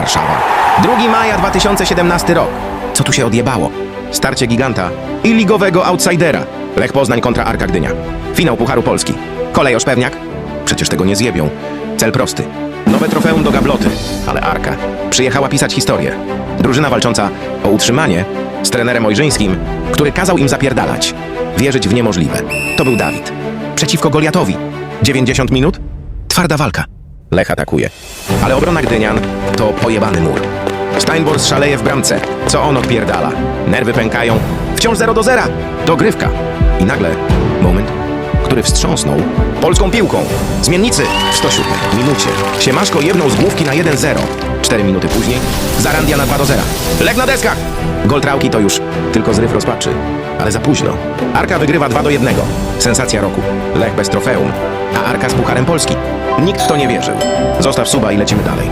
Warszawa. 2 maja 2017 rok. Co tu się odjebało? Starcie giganta i ligowego outsidera. Lech Poznań kontra Arka Gdynia. Finał Pucharu Polski. Kolej Oszpewniak? Przecież tego nie zjebią. Cel prosty. Nowe trofeum do gabloty. Ale Arka przyjechała pisać historię. Drużyna walcząca o utrzymanie z trenerem Ojrzyńskim, który kazał im zapierdalać. Wierzyć w niemożliwe. To był Dawid. Przeciwko Goliatowi. 90 minut? Twarda walka. Lech atakuje. Ale obrona Gdynian to pojebany mur. Steinbors szaleje w bramce. Co on odpierdala? Nerwy pękają. Wciąż 0 do 0. Dogrywka. I nagle moment, który wstrząsnął polską piłką. Zmiennicy w 107 minucie. Siemaszko jedną z główki na 1-0. 4 minuty później Zarandia na 2 do 0. Lech na deskach. Gol Trałki to już tylko zryw rozpaczy. Ale za późno. Arka wygrywa 2 do 1. Sensacja roku. Lech bez trofeum. A Arka z Pucharem Polski. Nikt w to nie wierzył. Zostaw suba i lecimy dalej.